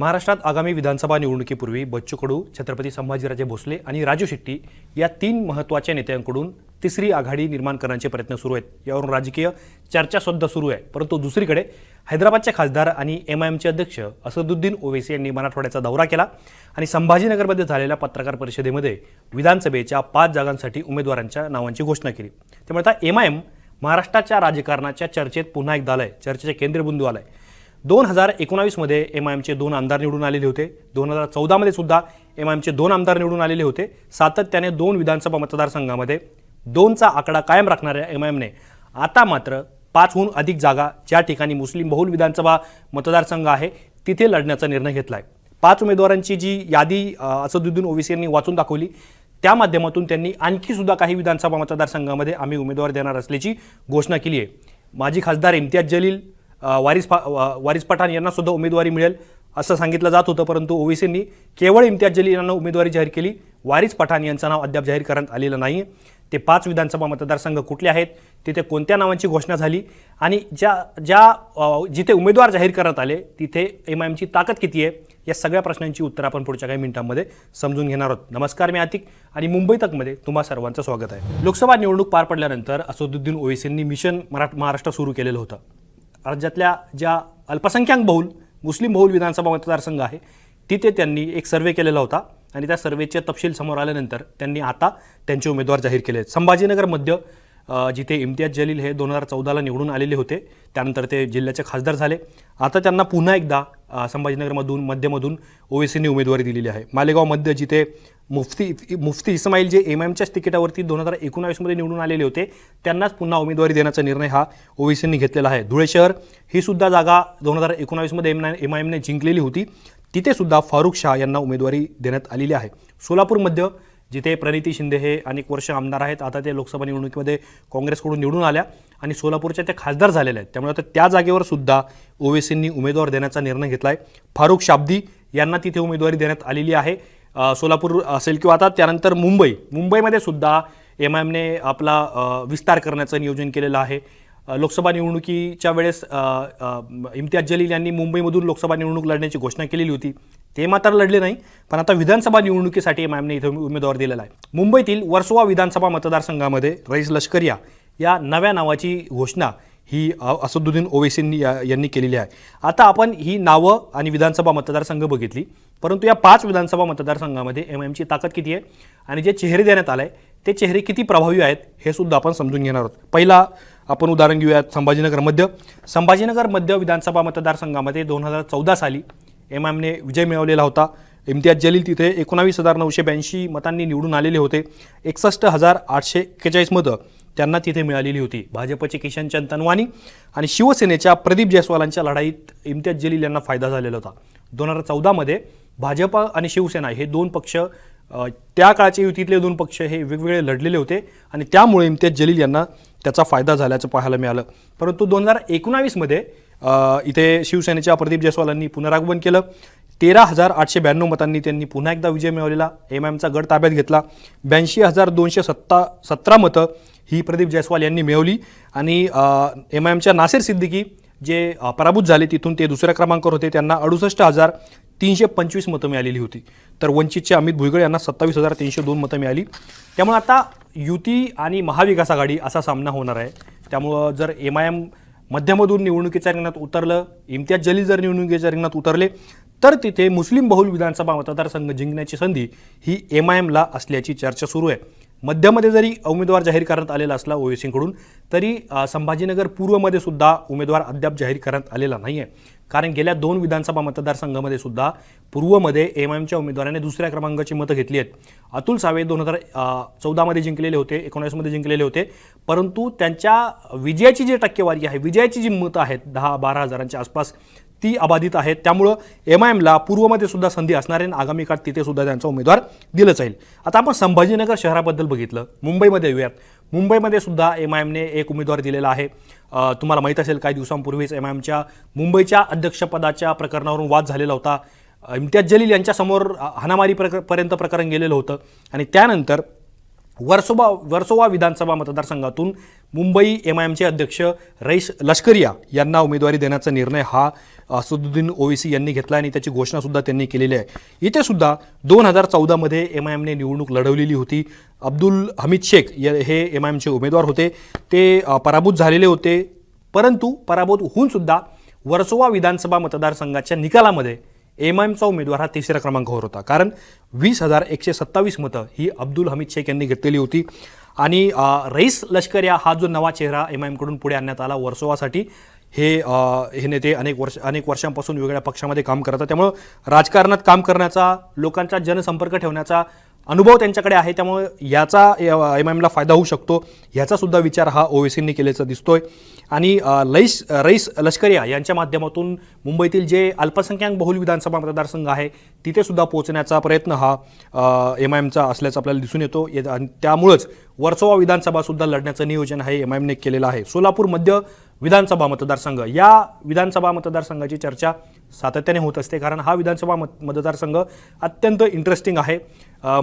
महाराष्ट्रात आगामी विधानसभा निवडणुकीपूर्वी बच्चू कडू छत्रपती संभाजीराजे भोसले आणि राजू शेट्टी या तीन महत्त्वाच्या नेत्यांकडून तिसरी आघाडी निर्माण करण्याचे प्रयत्न सुरू आहेत. यावरून राजकीय चर्चा सुद्धा सुरू आहे. परंतु दुसरीकडे हैदराबादचे खासदार आणि एम आय एमचे अध्यक्ष असदुद्दीन ओवेसी यांनी मराठवाड्याचा दौरा केला आणि संभाजीनगरमध्ये झालेल्या पत्रकार परिषदेमध्ये विधानसभेच्या पाच जागांसाठी उमेदवारांच्या नावांची घोषणा केली. त्यामुळे आता एम आय एम महाराष्ट्राच्या राजकारणाच्या चर्चेत पुन्हा एकदा आहे चर्चेचे केंद्रबिंदू आलाय. दोन हजार एकोणावीसमध्ये एम आय एमचे दोन आमदार निवडून आलेले होते. दोन हजार चौदामध्ये सुद्धा एम आय एमचे दोन आमदार निवडून आलेले होते. सातत्याने दोन विधानसभा मतदारसंघामध्ये दोनचा आकडा कायम राखणाऱ्या एम आय एमने आता मात्र पाचहून अधिक जागा ज्या ठिकाणी मुस्लिम बहुल विधानसभा मतदारसंघ आहे तिथे लढण्याचा निर्णय घेतला आहे पाच उमेदवारांची जी यादी असदुद्दीन ओवीसी यांनी वाचून दाखवली त्या माध्यमातून त्यांनी आणखी सुद्धा काही विधानसभा मतदारसंघामध्ये आम्ही उमेदवार देणार असल्याची घोषणा केली आहे. माजी खासदार इम्तियाज जलील वारिस पा वारिस पठाण यांना सुद्धा उमेदवारी मिळेल असं सांगितलं जात होतं परंतु ओवेसींनी केवळ इम्तियाज जलील यांना उमेदवारी जाहीर केली. वारिस पठाण यांचं नाव अद्याप जाहीर करण्यात आलेलं नाही ते पाच विधानसभा मतदारसंघ कुठले आहेत तिथे कोणत्या नावांची घोषणा झाली आणि ज्या ज्या जिथे उमेदवार जाहीर करण्यात आले तिथे एम आय एमची ताकद किती आहे या सगळ्या प्रश्नांची उत्तर आपण पुढच्या काही मिनिटांमध्ये समजून घेणार आहोत. नमस्कार मी आतिक आणि मुंबई तकमध्ये तुम्हा सर्वांचं स्वागत आहे. लोकसभा निवडणूक पार पडल्यानंतर असदुद्दीन ओवेसींनी मिशन मराठ महाराष्ट्र सुरू केलेलं होतं. राज्यातल्या ज्या अल्पसंख्याक बहुल मुस्लिम बहुल विधानसभा मतदारसंघ आहे तिथे त्यांनी एक सर्वे केलेला होता आणि त्या सर्वेचे तपशील समोर आल्यानंतर त्यांनी आता त्यांचे उमेदवार जाहीर केले आहेत. संभाजीनगर मध्य जिथे इम्तियाज जलील हे दोन हजार चौदाला निवडून आलेले होते त्यानंतर ते जिल्ह्याचे खासदार झाले. आता त्यांना पुन्हा एकदा संभाजीनगरमधून मध्यमधून ओवेसींनी उमेदवारी दिलेली आहे. मालेगाव मध्य जिथे मुफ्ती मुफ्ती इस्माईल जे एम एमच्याच तिकिटावरती दोन हजार एकोणावीसमध्ये निवडून आलेले होते त्यांनाच पुन्हा उमेदवारी देण्याचा निर्णय हा ओबीसींनी घेतलेला आहे. धुळे शहर ही सुद्धा जागा दोन हजार एकोणावीसमध्ये एम एम आय एमने जिंकलेली होती. तिथे सुद्धा फारुख शाह यांना उमेदवारी देण्यात आलेली आहे. सोलापूरमध्ये जिथे प्रणिती शिंदे हे अनेक वर्ष आमदार आहेत आता ते लोकसभा निवडणुकीमध्ये काँग्रेसकडून निवडून आल्या आणि सोलापूरच्या त्या खासदार झालेल्या आहेत. त्यामुळे आता त्या जागेवर सुद्धा ओवेसींनी उमेदवार देण्याचा निर्णय घेतला आहे फारुख शाब्दी यांना तिथे उमेदवारी देण्यात आलेली आहे. सोलापूर असेल किंवा आता त्यानंतर मुंबई. मुंबईमध्ये सुद्धा एम आय एमने आपला विस्तार करण्याचं नियोजन केलेलं आहे. लोकसभा निवडणुकीच्या वेळेस इम्तियाज जलील यांनी मुंबईमधून लोकसभा निवडणूक लढण्याची घोषणा केलेली होती. ते मात्र लढले नाही पण आता विधानसभा निवडणुकीसाठी एम आय एमने इथं उमेदवार दिलेला आहे. मुंबईतील वर्सोवा विधानसभा मतदारसंघामध्ये रईस लष्करिया या नव्या नावाची घोषणा ही असदुद्दीन ओवेसींनी यांनी केलेली आहे. आता आपण ही नावं आणि विधानसभा मतदारसंघ बघितली. परंतु या पाच विधानसभा मतदारसंघामध्ये एम एमची ताकद किती आहे आणि जे चेहरे देण्यात आले ते चेहरे किती प्रभावी आहेत हे सुद्धा आपण समजून घेणार आहोत. पहिला आपण उदाहरण घेऊयात संभाजीनगर मध्य. संभाजीनगर मध्य विधानसभा मतदारसंघामध्ये दोन हजार चौदा साली एम एमने विजय मिळवलेला होता. इम्तियाज जलील तिथे एकोणावीस हजार नऊशे ब्याऐंशी मतांनी निवडून आलेले होते. एकसष्ट हजार आठशे एक्केचाळीस मतं. त्यांना तिथे मिळालेली होती. भाजपचे किशन चंदनवानी आणि शिवसेनेच्या प्रदीप जयस्वालांच्या लढाईत इम्तियाज जलील यांना फायदा झालेला होता. दोन हजार चौदामध्ये भाजप आणि शिवसेना हे दोन पक्ष त्या काळाच्या युतीतले दोन पक्ष हे वेगवेगळे लढलेले होते आणि त्यामुळे इम्तियाज जलील यांना त्याचा फायदा झाल्याचं पाहायला मिळालं. परंतु दोन हजार एकोणावीसमध्ये इथे शिवसेनेच्या प्रदीप जयस्वालांनी पुनरागमन केलं. तेरा हजार आठशे ब्याण्णव मतांनी त्यांनी पुन्हा एकदा विजय मिळवलेला. एम एमचा गड ताब्यात घेतला. ब्याऐंशी हजार दोनशे सत्ता सतरा मतं ही प्रदीप जयस्वाल यांनी मिळवली. आणि एम आय एमच्या नासिर सिद्दीकी जे पराभूत झाले तिथून ते दुसऱ्या क्रमांकावर होते. त्यांना अडुसष्ट हजार तीनशे पंचवीस मतं मिळालेली होती. तर वंचितचे अमित भुईगळ यांना सत्तावीस हजार तीनशे दोन मतं मिळाली. त्यामुळे आता युती आणि महाविकास आघाडी असा सामना होणार आहे. त्यामुळं जर एम आय एम मध्यमधून निवडणुकीच्या रिंगणात उतरलं इम्तियाज जलील जर निवडणुकीच्या रिंगणात उतरले तर तिथे मुस्लिम बहुल विधानसभा मतदारसंघ जिंकण्याची संधी ही एम आय एमला असल्याची चर्चा सुरू आहे. मध्यमध्ये जरी उमेदवार जाहीर करण्यात आलेला असला ओवेसींकडून तरी संभाजीनगर पूर्वमध्ये सुद्धा उमेदवार अद्याप जाहीर करण्यात आलेला नाही आहे कारण गेल्या दोन विधानसभा मतदारसंघामध्ये सुद्धा पूर्वमध्ये एम आय एमच्या उमेदवाराने दुसऱ्या क्रमांकाची मतं घेतली आहेत. अतुल सावे दोन हजार चौदामध्ये जिंकलेले होते एकोणीसमध्ये जिंकलेले होते. परंतु त्यांच्या विजयाची जी टक्केवारी आहे विजयाची जी मतं आहेत दहा बारा हजारांच्या आसपास ती अबाधित आहेत. त्यामुळं एम आय एमला पूर्वमध्ये सुद्धा संधी असणार आहे आणि आगामी काळात तिथे सुद्धा त्यांचा उमेदवार दिलं जाईल. आता आपण संभाजीनगर शहराबद्दल बघितलं. मुंबईमध्ये येऊयात. मुंबईमध्ये सुद्धा एम आय एमने एक उमेदवार दिलेला आहे. तुम्हाला माहीत असेल काही दिवसांपूर्वीच एम आय एमच्या मुंबईच्या अध्यक्षपदाच्या प्रकरणावरून वाद झालेला होता. इम्तियाज जलील यांच्यासमोर अ, हाणामारी प्रक पर्यंत प्रकरण गेलेलं होतं. आणि त्यानंतर वर्सोबा वर्सोवा विधानसभा मतदारसंघातून मुंबई एम आय एमचे अध्यक्ष रईश लष्करिया यांना उमेदवारी देण्याचा निर्णय हा असदुद्दीन ओवेसी यांनी घेतला आणि त्याची घोषणासुद्धा त्यांनी केलेली आहे. इथे सुद्धा दोन हजार चौदामध्ये एम आय एमने निवडणूक लढवलेली होती. अब्दुल हमीद शेख हे एम आय एमचे उमेदवार होते. ते पराभूत झालेले होते. परंतु पराभूत होऊन सुद्धा वर्सोवा विधानसभा मतदारसंघाच्या निकालामध्ये एम आय एमचा उमेदवार हा तिसऱ्या क्रमांकावर होता कारण वीस हजार एकशे सत्तावीस मतं ही अब्दुल हमीद शेख यांनी घेतलेली होती. आणि रईस लष्कर या हा जो नवा चेहरा एम आय एमकडून पुढे आणण्यात आला वर्सोवासाठी हे हे नेते अनेक वर्ष अनेक वर्षांपासून वेगवेगळ्या पक्षामध्ये काम करतात. त्यामुळं राजकारणात काम करण्याचा लोकांचा जनसंपर्क ठेवण्याचा अनुभव त्यांच्याकडे आहे त्यामुळे याचा एम एमला फायदा होऊ शकतो. ह्याचासुद्धा विचार हा ओवेसींनी केल्याचा दिसतोय. आणि लैस लईस रईस लष्करिया यांच्या माध्यमातून मुंबईतील जे अल्पसंख्याक बहुल विधानसभा मतदारसंघ आहे तिथेसुद्धा पोहोचण्याचा प्रयत्न हा एम आय एमचा असल्याचं आपल्याला दिसून येतो. ये- आणि त्यामुळंच वर्सोवा विधानसभासुद्धा लढण्याचं नियोजन आहे एम आय एमने केलेलं आहे. सोलापूर मध्य विधानसभा मतदारसंघ. या विधानसभा मतदारसंघाची चर्चा सातत्याने होत असते कारण हा विधानसभा मत मतदारसंघ अत्यंत इंटरेस्टिंग आहे.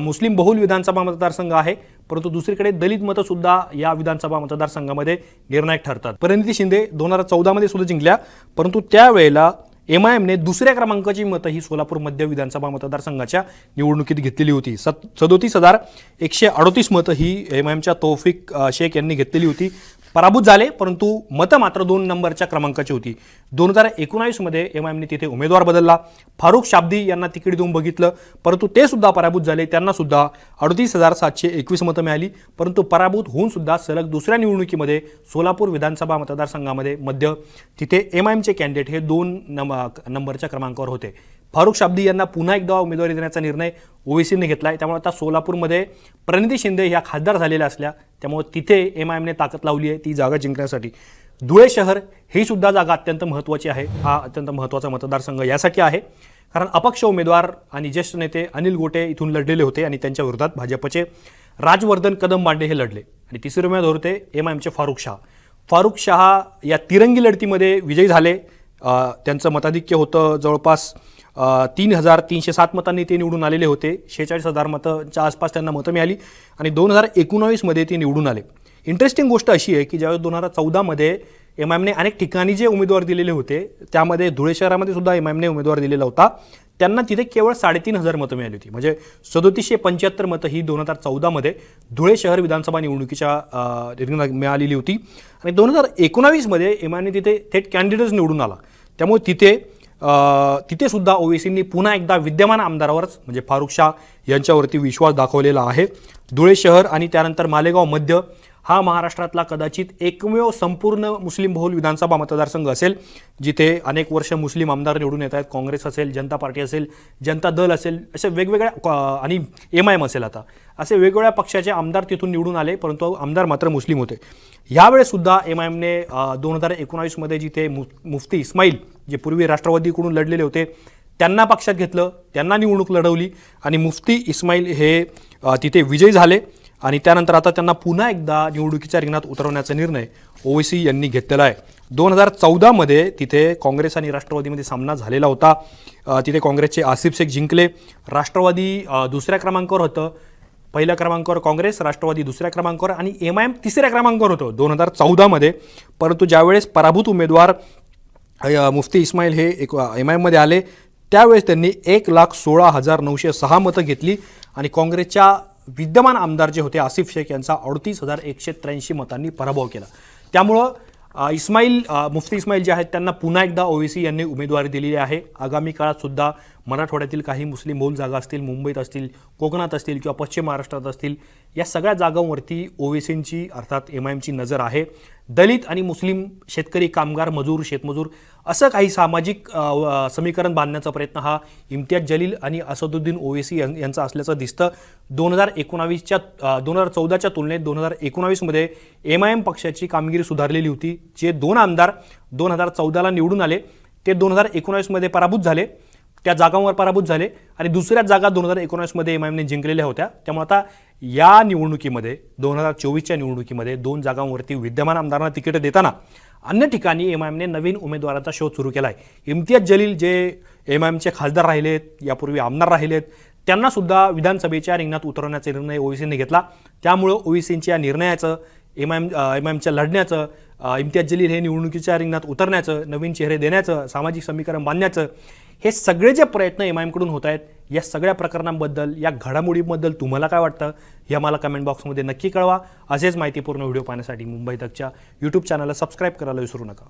मुस्लिम बहुल विधानसभा मतदारसंघ आहे परंतु दुसरीकडे दलित मतंसुद्धा या विधानसभा मतदारसंघामध्ये निर्णायक ठरतात. परिणिती शिंदे दोन हजार चौदामध्ये सुद्धा जिंकल्या परंतु त्यावेळेला एम आय एमने दुसऱ्या क्रमांकाची मतं ही सोलापूर मध्य विधानसभा मतदारसंघाच्या निवडणुकीत घेतलेली होती. सत सदोतीस हजार एकशे अडोतीस मतं ही एम आय एमच्या तौफिक शेख यांनी घेतलेली होती. पराभूत झाले परंतु मतं मात्र दोन नंबरच्या क्रमांकाची होती. दोन हजार एकोणावीसमध्ये एम आय एमने तिथे उमेदवार बदलला. फारुख शाब्दी यांना तिकीट देऊन बघितलं परंतु ते सुद्धा पराभूत झाले. त्यांना सुद्धा अडतीस हजार सातशे एकवीस मतं मिळाली परंतु पराभूत होऊन सुद्धा सलग दुसऱ्या निवडणुकीमध्ये सोलापूर विधानसभा मतदारसंघामध्ये मध्य तिथे एम आय एमचे कॅन्डिडेट हे दोन नंबरच्या क्रमांकावर होते. फारुख शाब्दी यांना पुन्हा एकदा उमेदवारी देण्याचा निर्णय ओवेसीने घेतला आहे त्यामुळे आता सोलापूरमध्ये प्रणिती शिंदे ह्या खासदार झालेल्या असल्या त्यामुळे तिथे एम आय एमने ताकद लावली आहे ती जागा जिंकण्यासाठी. धुळे शहर ही सुद्धा जागा अत्यंत महत्त्वाची आहे. हा अत्यंत महत्त्वाचा मतदारसंघ यासाठी आहे. कारण अपक्ष उमेदवार आणि ज्येष्ठ नेते अनिल गोटे इथून लढलेले होते आणि त्यांच्या विरोधात भाजपचे राजवर्धन कदम बांडे हे लढले. आणि तिसरे उमेदवार होते एम आय एमचे फारुख शाह. फारुख शहा या तिरंगी लढतीमध्ये विजयी झाले. त्यांचं मताधिक्य होतं जवळपास तीन हजार तीनशे सात मतांनी ते निवडून आलेले होते. शेहेचाळीस हजार मतांच्या आसपास त्यांना मतं मिळाली आणि दोन हजार एकोणावीसमध्ये ते निवडून आले. इंटरेस्टिंग गोष्ट अशी आहे की ज्यावेळेस दोन हजार चौदामध्ये एम आय एमने अनेक ठिकाणी जे उमेदवार दिलेले होते त्यामध्ये धुळे शहरामध्ये सुद्धा एम आय एमने उमेदवार दिलेला होता. त्यांना तिथे केवळ साडेतीन हजार मतं मिळाली होती. म्हणजे सदोतीसशे पंच्याहत्तर मतं ही दोन हजार चौदामध्ये धुळे शहर विधानसभा निवडणुकीच्या रिंगणात मिळालेली होती. आणि दोन हजार एकोणावीसमध्ये एम आयने तिथे थेट कॅन्डिडेट्स निवडून आला. त्यामुळे तिथे तिथे सुद्धा ओवेसींनी पुन्हा एकदा विद्यमान आमदारावरच म्हणजे फारुख शाह यांच्यावरती विश्वास दाखवलेला आहे. धुळे शहर आणि त्यानंतर मालेगाव मध्य हा महाराष्ट्रातला कदाचित एकमेव संपूर्ण मुस्लिम बहुल विधानसभा मतदारसंघ असेल जिथे अनेक वर्ष मुस्लिम आमदार निवडून येत आहेत. काँग्रेस असेल जनता पार्टी असेल जनता दल असेल असे वेगवेगळ्या आणि एम आय एम असेल आता. असे वेगवेगळ्या पक्षाचे आमदार तिथून निवडून आले परंतु आमदार मात्र मुस्लिम होते. यावेळेससुद्धा एम आय एमने दोन हजार एकोणावीसमध्ये जिथे मु मुफ्ती इस्माईल जे पूर्वी राष्ट्रवादीकडून लढलेले होते त्यांना पक्षात घेतलं त्यांना निवडणूक लढवली आणि मुफ्ती इस्माईल हे तिथे विजयी झाले आणि त्यानंतर आता त्यांना पुन्हा एकदा निवडणुकीच्या रिंगणात उतरवण्याचा निर्णय ओवेसी यांनी घेतलेला आहे. दोन हजार चौदामध्ये तिथे काँग्रेस आणि राष्ट्रवादीमध्ये सामना झालेला होता. तिथे काँग्रेसचे आसिफ शेख जिंकले. राष्ट्रवादी दुसऱ्या क्रमांकावर होतं. पहिल्या क्रमांकावर काँग्रेस राष्ट्रवादी दुसऱ्या क्रमांकावर आणि एम आय एम तिसऱ्या क्रमांकावर होतं दोन हजार चौदामध्ये परंतु ज्यावेळेस पराभूत उमेदवार मुफ्ती इस्माईल हे एक एम आयमध्ये आले. त्यावेळेस त्यांनी एक लाख सोळा हजार नऊशे सहा मतं घेतली आणि काँग्रेसच्या विद्यमान आमदार जे होते आसिफ शेख यांचा अडतीस हजार एकशे त्र्याऐंशी मतांनी पराभव केला. त्यामुळं इस्माईल मुफ्ती इस्माईल जे आहेत त्यांना पुन्हा एकदा ओवेसी यांनी उमेदवारी दिलेली आहे. आगामी काळात सुद्धा मराठवाड्यातील काही मुस्लिम बहुल जागा असतील मुंबईत असतील कोकणात असतील किंवा पश्चिम महाराष्ट्रात असतील या सगळ्या जागांवरती ओवेसींची अर्थात एम आय एमची नजर आहे. दलित आणि मुस्लिम शेतकरी कामगार मजूर शेतमजूर असं काही सामाजिक समीकरण बांधण्याचा प्रयत्न हा इम्तियाज जलील आणि असदुद्दीन ओवेसी यां- यांचा असल्याचं दिसतं. दोन हजार एकोणावीसच्या दोन हजार चौदाच्या तुलनेत दोन हजार एकोणावीसमध्ये एम आय एम पक्षाची कामगिरी सुधारलेली होती. जे दोन आमदार दोन हजार चौदाला निवडून आले ते दोन हजार एकोणावीसमध्ये पराभूत झाले. त्या जागांवर पराभूत झाले आणि दुसऱ्या जागा दोन हजार एकोणावीसमध्ये एम आय एमने जिंकलेल्या होत्या. त्यामुळे आता या निवडणुकीमध्ये दोन हजार चोवीसच्या निवडणुकीमध्ये दोन जागांवरती विद्यमान आमदारांना तिकीट देताना अन्य ठिकाणी एम आय एमने नवीन उमेदवाराचा शोध सुरू केला आहे इम्तियाज जलील जे एम आय एमचे खासदार राहिलेत यापूर्वी आमदार राहिलेत त्यांनासुद्धा विधानसभेच्या रिंगणात उतरवण्याचा निर्णय ओवीसीने घेतला. त्यामुळं ओवीसींच्या या निर्णयाचं M I M M I एमच्या लढण्याचं इम्तियाज जलील हे निवडणुकीच्या रिंगणात उतरण्याचं नवीन चेहरे देण्याचं सामाजिक समीकरण बांधण्याचं हे सगळे जे प्रयत्न एम आय एमकडून होत आहेत या सगळ्या प्रकरणांबद्दल या घडामोडीबद्दल तुम्हाला काय वाटतं? हे मला कमेंट बॉक्समध्ये नक्की कळवा. असेच माहितीपूर्ण व्हिडिओ पाहण्यासाठी मुंबई तकच्या यूट्यूब चॅनलला सबस्क्राईब करायला विसरू नका.